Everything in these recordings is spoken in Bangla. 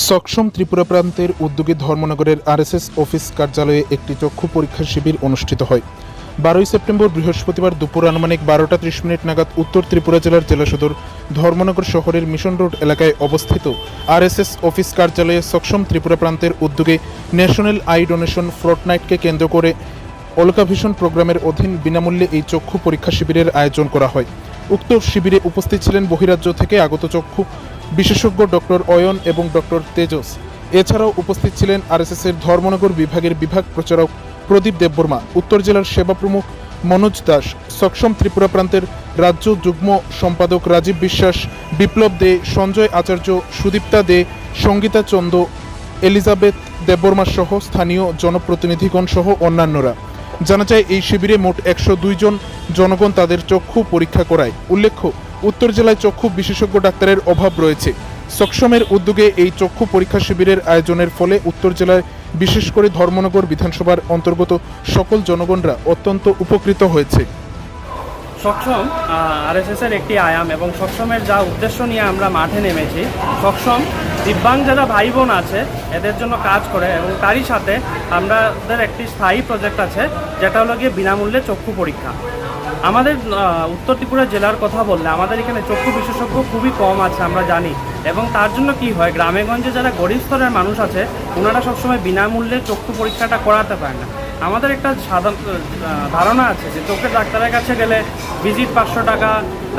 সক্ষম ত্রিপুরা প্রান্তের উদ্যোগে ধর্মনগরের আরএসএস অফিস কার্যালয়ে একটি চক্ষু পরীক্ষা শিবির অনুষ্ঠিত হয়। বারোই সেপ্টেম্বর বৃহস্পতিবার দুপুর আনুমানিক বারোটা ত্রিশ মিনিট নাগাদ উত্তর ত্রিপুরা জেলার জেলা সদর ধর্মনগর শহরের মিশন রোড এলাকায় অবস্থিত আরএসএস অফিস কার্যালয়ে সক্ষম ত্রিপুরা প্রান্তের উদ্যোগে ন্যাশনাল আই ডোনেশন ফ্রটনাইটকে কেন্দ্র করে অলকা ভিশন প্রোগ্রামের অধীন বিনামূল্যে এই চক্ষু পরীক্ষা শিবিরের আয়োজন করা হয়। উক্ত শিবিরে উপস্থিত ছিলেন বহিরাজ্য থেকে আগত চক্ষু বিশেষজ্ঞ ডক্টর অয়ন এবং ডক্টর তেজস। এছাড়াও উপস্থিত ছিলেন আরএসএস এর ধর্মনগর বিভাগের বিভাগ প্রচারক প্রদীপ দেববর্মা, উত্তর জেলার সেবা প্রমুখ মনোজ দাস, সক্ষম ত্রিপুরা প্রান্তের রাজ্য যুগ্ম সম্পাদক রাজীব বিশ্বাস, বিপ্লব দে, সঞ্জয় আচার্য, সুদীপ্তা দে, সঙ্গীতা চন্দ, এলিজাবেথ দেববর্মা সহ স্থানীয় জনপ্রতিনিধিগণ সহ অন্যান্যরা। জানা যায়, এই শিবিরে মোট একশো জন জনগণ তাদের চক্ষু পরীক্ষা করায়। উল্লেখ্য, উত্তর জেলায় চক্ষু বিশেষজ্ঞ ডাক্তারের অভাব রয়েছে। সক্ষমের উদ্যোগে এই চক্ষু পরীক্ষা শিবিরের আয়োজনের ফলে উত্তর জেলায়, বিশেষ করে ধর্মনগর বিধানসভার অন্তর্গত সকল জনগণরা অত্যন্ত উপকৃত হয়েছে। সক্ষম আরএসএস এর একটি আয়াম এবং সক্ষমের যা উদ্দেশ্য নিয়ে আমরা মাঠে নেমেছি, সক্ষম, দিব্যাং যারা ভাই বোন আছে, এদের জন্য কাজ করে এবং তারই সাথে আমাদের একটি স্থায়ী প্রজেক্ট আছে, যেটা হলো গিয়ে বিনামূল্যে চক্ষু পরীক্ষা। আমাদের উত্তর ত্রিপুরা জেলার কথা বললে আমাদের এখানে চক্ষু বিশেষজ্ঞ খুবই কম আছে, আমরা জানি। এবং তার জন্য কি হয় গ্রামেগঞ্জে যারা গরিব স্তরের মানুষ আছে, ওনারা সবসময় বিনামূল্যে চক্ষু পরীক্ষাটা করাতে পারে না। আমাদের একটা সাধারণ ধারণা আছে যে চোখের ডাক্তারের কাছে গেলে ভিজিট পাঁচশো টাকা,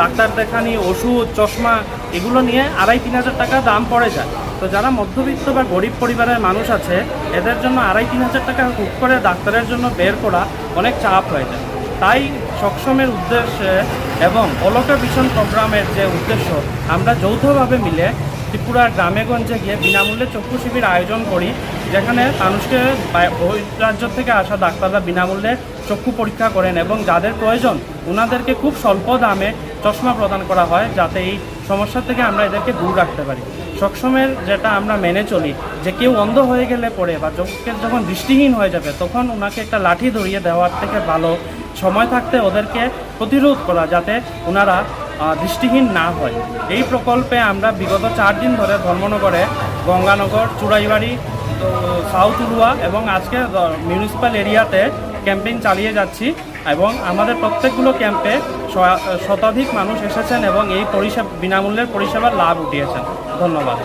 ডাক্তার দেখানি, ওষুধ, চশমা, এগুলো নিয়ে আড়াই তিন হাজার টাকা দাম পড়ে যায়। তো যারা মধ্যবিত্ত বা গরিব পরিবারের মানুষ আছে, এদের জন্য আড়াই তিন হাজার টাকা হুক করে ডাক্তারের জন্য বের করা অনেক চাপ হয়ে যায়। তাই সক্ষমের উদ্দেশ্যে এবং অলকা ভিশন প্রোগ্রামের যে উদ্দেশ্য, আমরা যৌথভাবে মিলে ত্রিপুরার গ্রামেগঞ্জে গিয়ে বিনামূল্যে চক্ষু শিবির আয়োজন করি। যেখানে মানুষকে বাই- বহিরাজ্য থেকে আসা ডাক্তাররা বিনামূল্যে চক্ষু পরীক্ষা করেন এবং যাদের প্রয়োজন ওনাদেরকে খুব স্বল্প দামে চশমা প্রদান করা হয় যাতে এই সমস্যা থেকে আমরা এদেরকে দূর রাখতে পারি। সক্ষমের যেটা আমরা মেনে চলি, যে কেউ অন্ধ হয়ে গেলে পরে বা চোখের যখন দৃষ্টিহীন হয়ে যাবে, তখন ওনাকে একটা লাঠি ধরিয়ে দেওয়ার থেকে ভালো সময় থাকতে ওদেরকে প্রতিরোধ করা যাতে ওনারা দৃষ্টিহীন না হয়। এই প্রকল্পে আমরা বিগত চার দিন ধরে ধর্মনগরে গঙ্গানগর, চুড়াইবাড়ি সাউথ উলুয়া এবং আজকে মিউনিসিপ্যাল এরিয়াতে ক্যাম্পেইন চালিয়ে যাচ্ছি এবং আমাদের প্রত্যেকগুলো ক্যাম্পে শতাধিক মানুষ এসেছেন এবং এই পরিষেবা, বিনামূল্যের পরিষেবার লাভ উঠিয়েছেন। ধন্যবাদ।